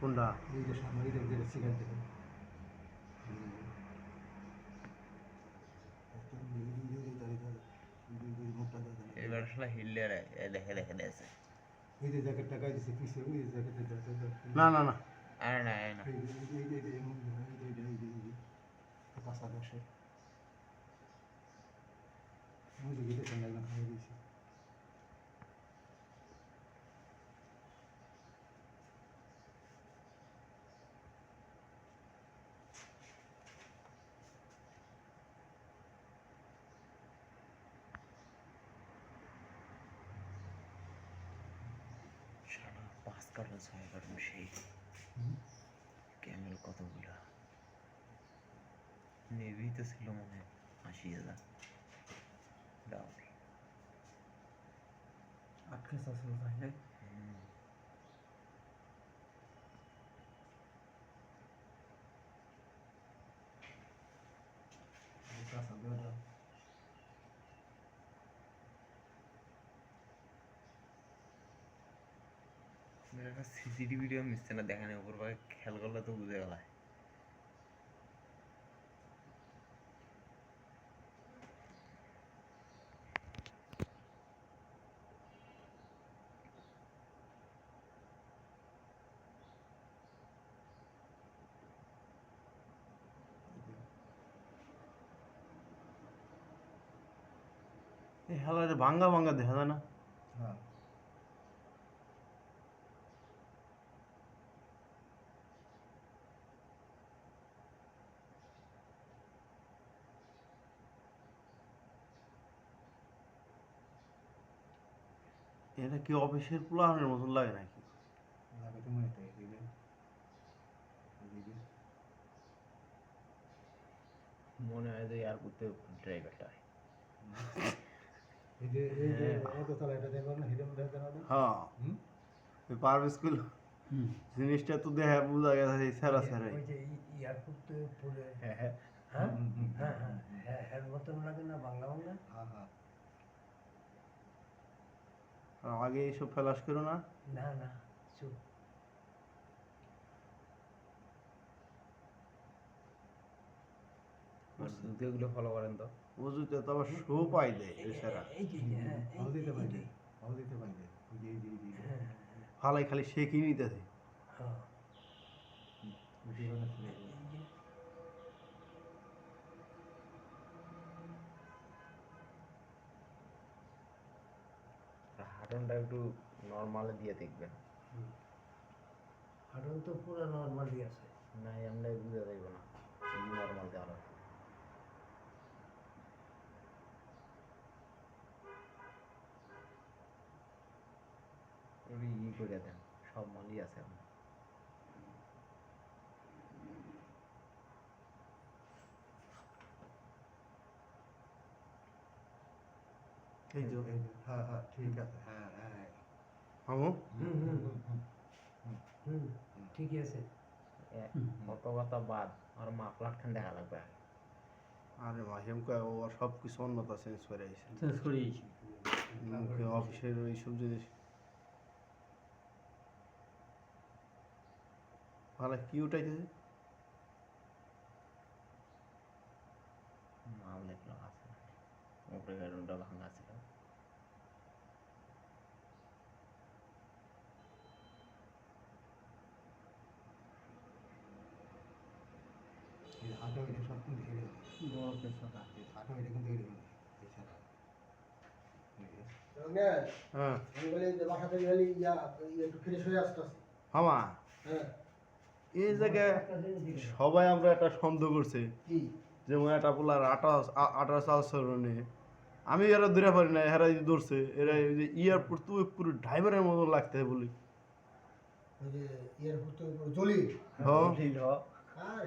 কোনটা? ওই যে এবার দেখে দেখে দিয়েছে ওই যে জ্যাকেট টাকা দিছে পিছে ওই যে জ্যাকেটের না না না আর না আর না এই যে পাঁচ কার্টন ছয় কার্টন সেই ক্যামেল কতগুলা নেভিতে ছিল মনে হয় আশি হাজার ডাউট আটকে আসলো সিসিটিভি ভিডিও মিশছে না দেখানো উপর ভাগে খেয়াল করলে তো বুঝে গেল এই ভাঙ্গা ভাঙ্গা দেখা যায় না। হ্যাঁ। এটা কি অফিসের প্লানের মতন লাগে নাকি লাগাতে মনে হয় মনে হয় যে এয়ারপোর্টে ড্রাইভারটা হ্যাঁ স্কুল জিনিসটা তো দেখা বোঝা গেছে হ্যাঁ হ্যাঁ হ্যাঁ হ্যাঁ হ্যাঁ হ্যাঁ হ্যাঁ মতন লাগে না বাংলা বাংলা হ্যাঁ হ্যাঁ আর আগে এসব ফেলাস করো না। না না চুপ। ফলো করেন তো। বুঝতে তো আবার শো পাই দেয় সেরা। পাই হ্যাঁ দিতে এই পারবে যে, ভালো দিতে পারবে ওই যে এই যে এই যে, এই যে হ্যাঁ ফালাই খালি শেখই নিতেছে হ্যাঁ ওই যে ওখানে ছিল। এই যে হাটনটা একটু নর্মালে দিয়ে দেখবেন। হাডন তো পুরো নর্মালি আছে। না আমরা বুঝে যাইব না। এই নর্মাল দেওয়া লাগবে। ই করে দেন সব মালই আছে এখন। এই যে হ্যাঁ হ্যাঁ ঠিক আছে। হ্যাঁ। আমু হুম হুম হুম ঠিকই আছে। অত কথা বাদ আর মাফলার খান দেখা লাগবে। আরে মাহিম কয় ও সব কিছু অন্যতা চেঞ্জ করে আইছে। চেঞ্জ করিয়েছি মুখে অফিসের এইসব জিনিস। ভালো কি উঠাইতেছে? মাল দেখলাম আছে। উপরে গাড়িটা ভাঙা ছিল এই যে হাঁটা ওইটা সব কিন্তু হেরে গেল। বরফের সাথে এই হাঁটা ওইটা কিন্তু হেরে গেল। এই ছাড়া। এই হ্যাঁ ইয়া হয়ে হ্যাঁ। এই জায়গায় সবাই আমরা একটা সন্দেহ করছি। যেমন একটা পোলার আঠাশ আঠাশ আচরণে আমি এরা ধরে পারি না এরা ধরছে এরা এই যে এয়ারপোর্ট তো পুরো ড্রাইভারের মতো লাগতে বলি। এয়ারপোর্ট তো জলি হ্যাঁ।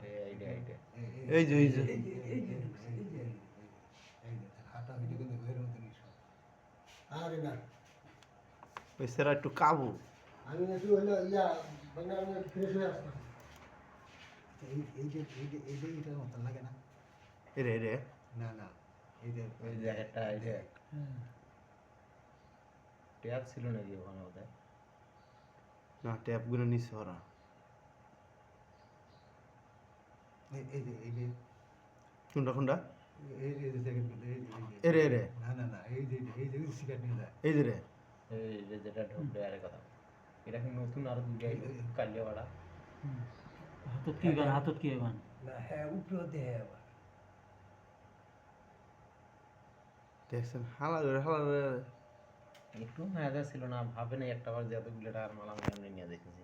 এই এইটা এইটা এই যে এই যে এই যে এই যে এই যে এই যে, হাতা ভিডিও কিন্তু ঘরের মতো নিস। আরে না ওই সেরা একটু কাবু আমি একটু হলো ইয়া মানে আমি একটু ফ্রেশ হয়ে আসতাম এই এই যে এই যে এই যে এটার মতো লাগে না এরে এরে না না এই যে ওই জ্যাকেটটা এইটা হ্যাঁ ট্যাপ ছিল নাকি ওখানে ওদের না ট্যাপগুলো নিচ্ছে ওরা। এই- এই যে এই যে। কোনটা কোনটা? এই যে এই যে জ্যাকেটগুলো, এই যে- এই যে- এরে এরে। না না না এই যে এই যে সিগারেট নিয়ে যায় এই যে রে। এই যে যেটা ঢুকলে আরে কথা। এটা কি নতুন আর দুই কালিয়া ভাড়া হাতত কি গান হাতত কি গান না হ্যাঁ উপরে আবার দেখছেন হালা হালা একটু মজা ছিল না ভাবে নাই একটা বার যে এতগুলো টাকার মালা আমি এমনি নিয়ে দেখেছি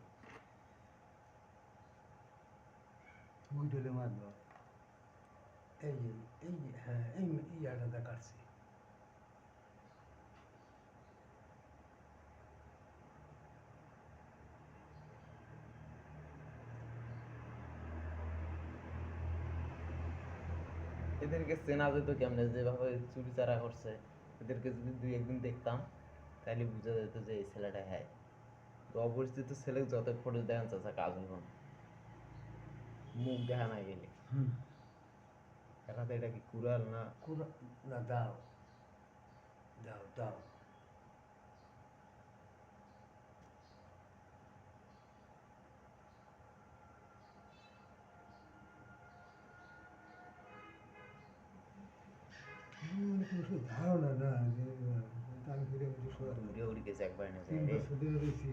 ওই ঢলে মারলো। এই যে এই হ্যাঁ এই ইয়াটা কাটছি। এদেরকে চেনা যেত কেমনে যেভাবে চুরি চারা করছে এদেরকে যদি দুই একদিন দেখতাম। তাহলে বোঝা যেত যে এই ছেলেটা হ্যাঁ তো অপরিচিত ছেলে যত ফটো দেখান চাচা কাজ হইব না। মুখ দেখা না গেলে। হুম। এটা কি কুড়াল না? কুড়া না দাও। দাও দাও। ধারণা না। আমি ফিরে আমি সোজা উড়ে উড়ে গেছে একবার না তিন বছর ধরে রয়েছি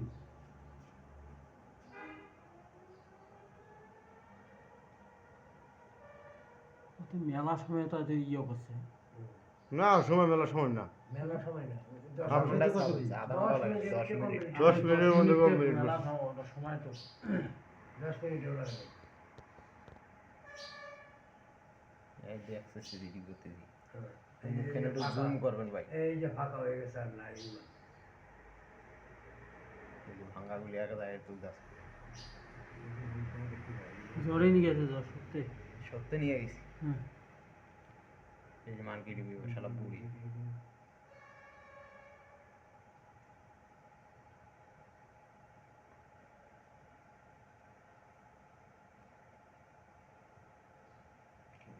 মেলা সময় তো ইয়ে করছে। না সময় মেলা সময় না। মেলা সময় না দশ মিনিট মিনিটের মধ্যে কমপ্লিট। মেলা সময় তো। দশ মিনিট লাগবে এই যে অ্যাক্সেসরিটি করতে দিই। মুখখানে একটু ফাঁকা। জুম করবেন ভাই। এই যে ফাঁকা হয়ে গেছে আর নাই। এই যে ভাঙাগুলি এক জায়গায় তুলতে আসে জ্বরে নিয়ে গেছে জ্বর সত্যি। সত্যি নিয়ে গেছি? হ্যাঁ। এই যে মার্কেট শালা বুড়ি।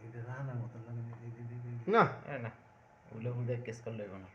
এটা রান্নার মতো লাগে না, না। না ওগুলো বুঝে কেস করলে না।